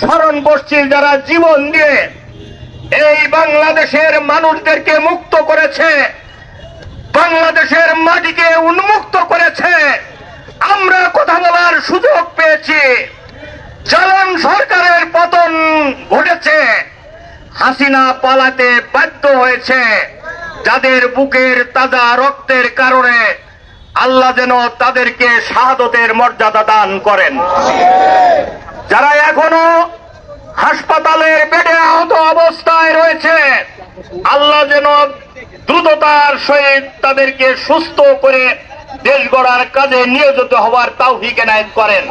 স্মরণ গোষ্ঠীর যারা জীবন দিয়ে এই বাংলাদেশের মানুষদেরকে মুক্ত করেছে, বাংলাদেশের মাটিকে উন্মুক্ত করেছে। আমরা কথা বলার সুযোগ পেয়েছি। চলন সরকারের পতন ঘটেছে। হাসিনা পালাতে বাধ্য হয়েছে। যাদের বুকের তাজা রক্তের কারণে আল্লাহ যেন তাদেরকে শাহাদতের মর্যাদা দান করেন। যারা এখনও হাসপাতালের বেডে আহত অবস্থায় রয়েছে, আল্লাহ যেন দ্রুততার সহিত তাদেরকে সুস্থ করে দেশ গড়ার কাজে নিয়োজিত হওয়ার তাও এনায়েত করেন।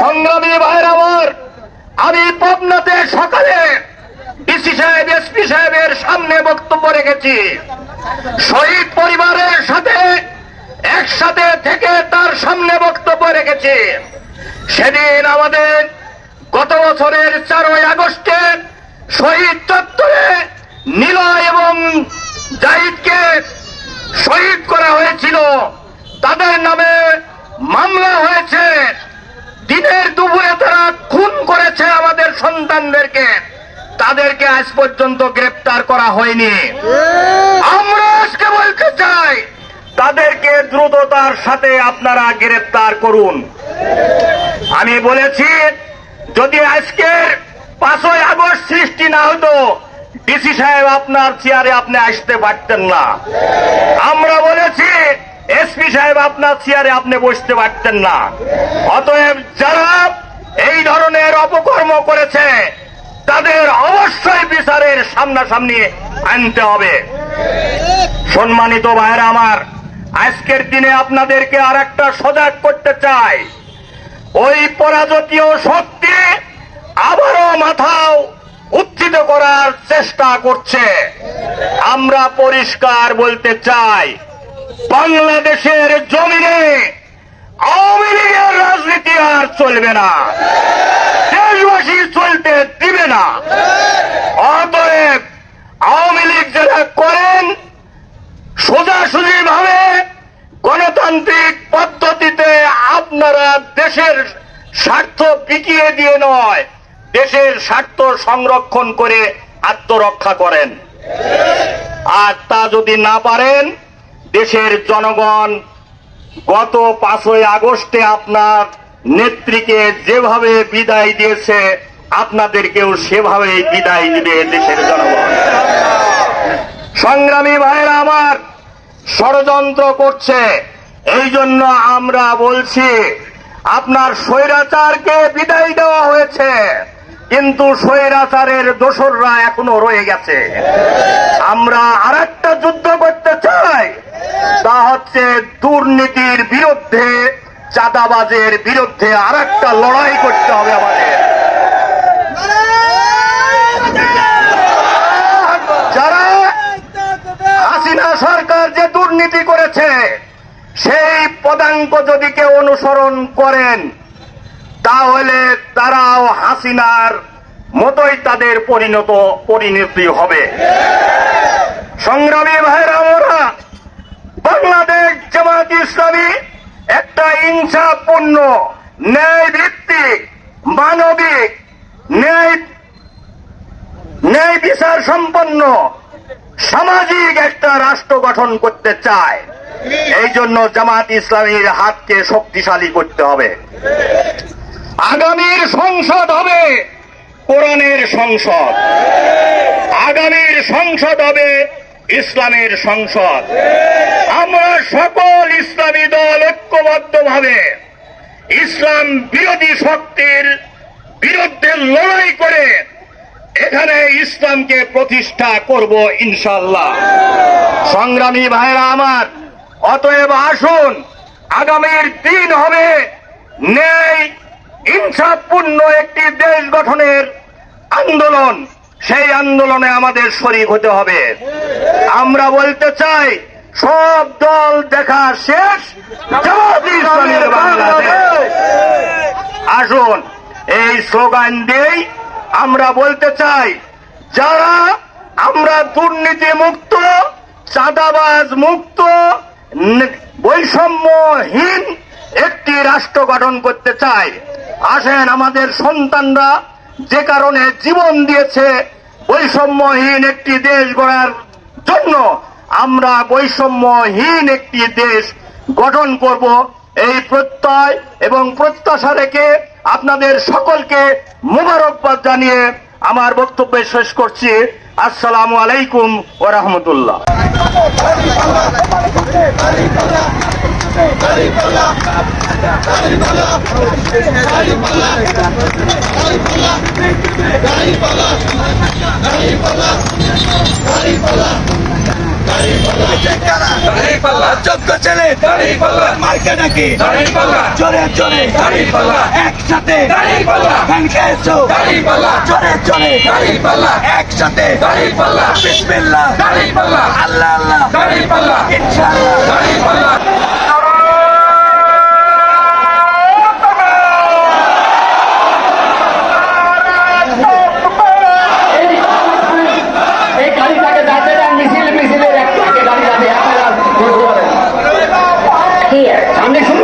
সংগ্রামী ভাইয়ের আমার আমি পাবনাতে সকালে ডিসি সাহেব, এসপি সাহেবের সামনে বক্তব্য রেখেছি। শহীদ পরিবারের সাথে একসাথে থেকে তার সামনে বক্তব্য রেখেছি। সেদিন আমাদের গত বছরের চারই আগস্টে শহীদ চত্বরে নীলয় এবং জাহিদকে শহীদ করা হয়েছিল। তাদের নামে মামলা হয়েছে। দিনের দুপুরে তারা খুন করেছে আমাদের সন্তানদেরকে। তাদেরকে আজ পর্যন্ত গ্রেপ্তার করা হয়নি। আমরা আজকে বলতে চাই, তাদেরকে দ্রুততার সাথে আপনারা গ্রেপ্তার করুন। আমি বলেছি, যদি আজকের পাঁচই আগস্ট সৃষ্টি না হতো, ডিসি সাহেব আপনার চেয়ারে আপনি আসতে পারতেন না। আমরা বলেছি এসপি সাহেব আপনার চেয়ারে আপনি বসতে পারতেন না। অতএব যারা এই ধরনের অপকর্ম করেছে, তাদের অবশ্যই বিচারের সামনাসামনি আনতে হবে। সম্মানিত ভাইরা আমার, আজকের দিনে আপনাদেরকে আর একটা সজাগ করতে চাই। ওই পরাজতীয় শক্তি আবারও মাথাও উত্থিত করার চেষ্টা করছে। আমরা পরিষ্কার বলতে চাই, বাংলাদেশের জমিনে আওয়ামী লীগের রাজনীতি আর চলবে না। দেশবাসী চলতে দিবে না। আপনারা দেশের স্বার্থ বিকিয়ে দিয়ে নয়, দেশের স্বার্থ সংরক্ষণ করে আত্মরক্ষা করেন। আর তা যদি না পারেন, দেশের জনগণ গত পাঁচই আগস্টে আপনার নেত্রীকে যেভাবে বিদায় দিয়েছে, আপনাদেরকেও সেভাবেই বিদায় দিবে দেশের জনগণ। সংগ্রামী ভাইরা আমার ষড়যন্ত্র করছে। এই জন্য আমরা বলছি, আপনার স্বৈরাচারকে বিদায় দেওয়া হয়েছে, কিন্তু স্বৈরাচারের দোসররা এখনও রয়ে গেছে। আমরা আর একটা যুদ্ধ করতে চাই, তা হচ্ছে দুর্নীতির বিরুদ্ধে, চাঁদাবাজের বিরুদ্ধে আর একটা লড়াই করতে হবে আমাদের যারা হাসিনা সরকার যে দুর্নীতি করেছে সেই যদি কেউ অনুসরণ করেন, তাহলে তারাও হাসিনার মতোই তাদের পরিণত, পরিণতি হবে। সংগ্রামী ভাইরা আমরা বাংলাদেশ জামাত ইসলামী একটা ইনসাফপূর্ণ ন্যায় ভিত্তিক মানবিক, ন্যায় ন্যায় বিচার সম্পন্ন, সামাজিক একটা রাষ্ট্র গঠন করতে চায়। এই জন্য জামাত ইসলামীর হাতকে শক্তিশালী করতে হবে। আগামীর সংসদ হবে কোরআনের সংসদ। আগামীর সংসদ হবে ইসলামের সংসদ। আমরা সকল ইসলামী দল ঐক্যবদ্ধভাবে ইসলাম বিরোধী শক্তির বিরুদ্ধে লড়াই করে এখানে ইসলামকে প্রতিষ্ঠা করব ইনশাল্লাহ সংগ্রামী ভাইরা আমার অতএব আসুন, আগামীর দিন হবে ন্যায় ইনসাফপূর্ণ একটি দেশ গঠনের আন্দোলন। সেই আন্দোলনে আমাদের শরীক হতে হবে। আমরা বলতে চাই, সব দল দেখা শেষ। আসুন, এই স্লোগান দিয়েই আমরা বলতে চাই, যারা আমরা দুর্নীতি মুক্ত চাঁদাবাজ মুক্ত বৈষম্যহীন একটি রাষ্ট্র গঠন করতে চাই আসেন আমাদের সন্তানরা যে কারণে জীবন দিয়েছে, বৈষম্যহীন একটি দেশ গড়ার জন্য আমরা বৈষম্যহীন একটি দেশ গঠন করব। এই প্রত্যয় এবং প্রত্যাশা রেখে আপনাদের সকলকে মুবারকবাদ জানিয়ে আমার বক্তব্য শেষ করছি। আসসালামু আলাইকুম রাহমাতুল্লাহ। দাঁড়িপাল্লা যোগ্য গাড়ি দাঁড়িপাল্লা একসাথে একসাথে আল্লাহ আল্লাহ দাঁড়িপাল্লা মিছিল